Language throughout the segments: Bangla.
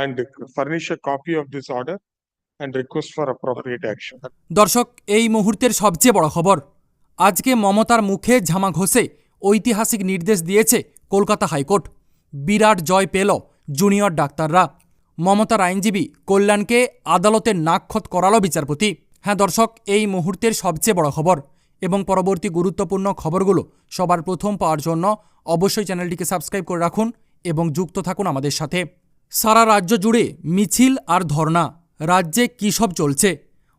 and furnish a copy of this order and request for appropriate action. দর্শক, এই মুহূর্তের সবচেয়ে বড় খবর, আজকে মমতার মুখে ঝামা ঘষে ঐতিহাসিক নির্দেশ দিয়েছে কলকাতা হাইকোর্ট। বিরাট জয় পেল জুনিয়র ডাক্তাররা। মমতার আইনজীবী কল্যাণকে আদালতে নাকখত করালো বিচারপতি। হ্যাঁ দর্শক, এই মুহূর্তের সবচেয়ে বড় খবর এবং পরবর্তী গুরুত্বপূর্ণ খবরগুলো সবার প্রথম পাওয়ার জন্য অবশ্যই চ্যানেলটিকে সাবস্ক্রাইব করে রাখুন এবং যুক্ত থাকুন আমাদের সাথে। সারা রাজ্য জুড়ে মিছিল আর ধর্ণা। রাজ্যে কী সব চলছে?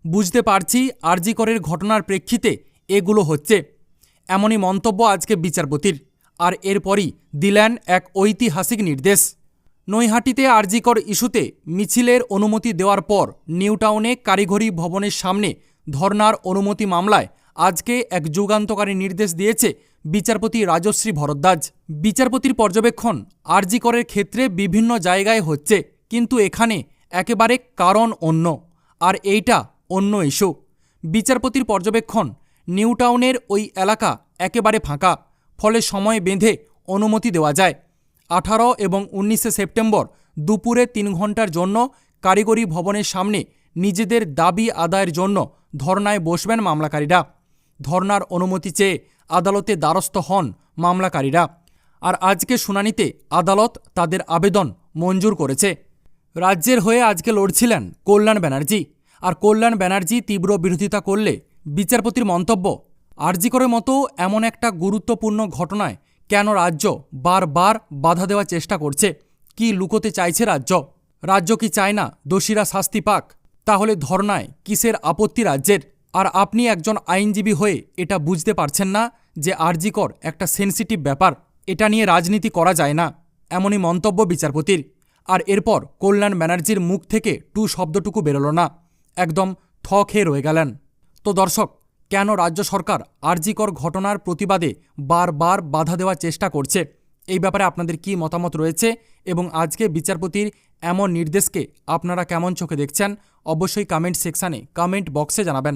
বুঝতে পারছি আরজিকরের ঘটনার প্রেক্ষিতে এগুলো হচ্ছে। এমনই মন্তব্য আজকে বিচারপতির। আর এরপরই দিলেন এক ঐতিহাসিক নির্দেশ। নৈহাটিতে আরজিকর ইস্যুতে মিছিলের অনুমতি দেওয়ার পর নিউটাউনে কারিগরি ভবনের সামনে ধর্নার অনুমতি মামলায় আজকে এক যুগান্তকারী নির্দেশ দিয়েছে বিচারপতি রাজশ্রী ভরদ্বাজ। বিচারপতির পর্যবেক্ষণ আরজি করের ক্ষেত্রে বিভিন্ন জায়গায় হচ্ছে, কিন্তু এখানে একেবারে কারণ অন্য, আর এইটা অন্য ইস্যু। বিচারপতির পর্যবেক্ষণ নিউটাউনের ওই এলাকা একেবারে ফাঁকা, ফলে সময় বেঁধে অনুমতি দেওয়া যায়। আঠারো এবং উনিশে সেপ্টেম্বর দুপুরে তিন ঘণ্টার জন্য কারিগরি ভবনের সামনে নিজেদের দাবি আদায়ের জন্য ধর্নায় বসবেন মামলাকারীরা। ধর্নার অনুমতি চেয়ে আদালতে দ্বারস্থ হন মামলাকারীরা। আর আজকে শুনানিতে আদালত তাদের আবেদন মঞ্জুর করেছে। রাজ্যের হয়ে আজকে লড়ছিলেন কল্যাণ ব্যানার্জি। আর কল্যাণ ব্যানার্জি তীব্র বিরোধিতা করলে বিচারপতির মন্তব্য আরজিকরের মতো এমন একটা গুরুত্বপূর্ণ ঘটনায় কেন রাজ্য বারবার বাধা দেওয়ার চেষ্টা করছে? কি লুকোতে চাইছে রাজ্য? রাজ্য কি চায় না দোষীরা শাস্তি পাক? তাহলে ধর্নায় কিসের আপত্তি রাজ্যের? আর আপনি একজন আইনজীবী হয়ে এটা বুঝতে পারছেন না যে আরজিকর একটা সেনসিটিভ ব্যাপার, এটা নিয়ে রাজনীতি করা যায় না, এমনই মন্তব্য বিচারপতির। আর এরপর কল্যাণ ব্যানার্জির মুখ থেকে টু শব্দটুকু বেরোলো না, একদম থ খেয়ে রয়ে গেলেন। তো দর্শক, কেন রাজ্য সরকার আরজিকর ঘটনার প্রতিবাদে বারবার বাধা দেওয়ার চেষ্টা করছে? এই ব্যাপারে আপনাদের কি মতামত রয়েছে? এবং আজকে বিচারপতির এমন নির্দেশকে আপনারা কেমন চোখে দেখছেন? অবশ্যই কমেন্ট সেকশানে কমেন্ট বক্সে জানাবেন।